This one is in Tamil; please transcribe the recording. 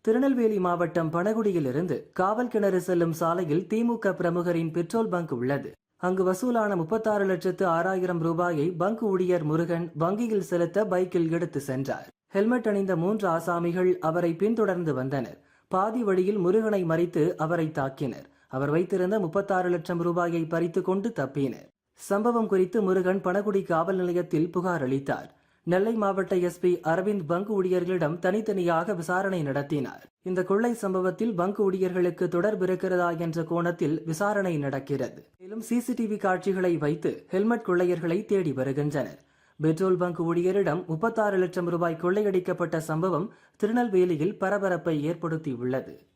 திருநெல்வேலி மாவட்டம் பனகுடியிலிருந்து காவல் கிணறு செல்லும் சாலையில் திமுக பிரமுகரின் பெட்ரோல் பங்க் உள்ளது. அங்கு வசூலான முப்பத்தாறு லட்சத்து ஆறாயிரம் ரூபாயை பங்க் ஊழியர் முருகன் வங்கியில் செலுத்த பைக்கில் எடுத்து சென்றார். ஹெல்மெட் அணிந்த மூன்று ஆசாமிகள் அவரை பின்தொடர்ந்து வந்தனர். பாதி வழியில் முருகனை மறித்து அவரை தாக்கினர். அவர் வைத்திருந்த முப்பத்தாறு லட்சம் ரூபாயை பறித்து கொண்டு தப்பினர். சம்பவம் குறித்து முருகன் பனகுடி காவல் நிலையத்தில் புகார் அளித்தார். நெல்லை மாவட்ட எஸ்பி அரவிந்த் பங்கு ஊழியர்களிடம் தனித்தனியாக விசாரணை நடத்தினார். இந்த கொள்ளை சம்பவத்தில் பங்கு ஊழியர்களுக்கு தொடர்பு இருக்கிறதா என்ற கோணத்தில் விசாரணை நடக்கிறது. மேலும் சிசிடிவி காட்சிகளை வைத்து ஹெல்மெட் கொள்ளையர்களை தேடி வருகின்றனர். பெட்ரோல் பங்க் ஊழியரிடம் முப்பத்தாறு லட்சம் ரூபாய் கொள்ளையடிக்கப்பட்ட சம்பவம் திருநெல்வேலியில் பரபரப்பை ஏற்படுத்தியுள்ளது.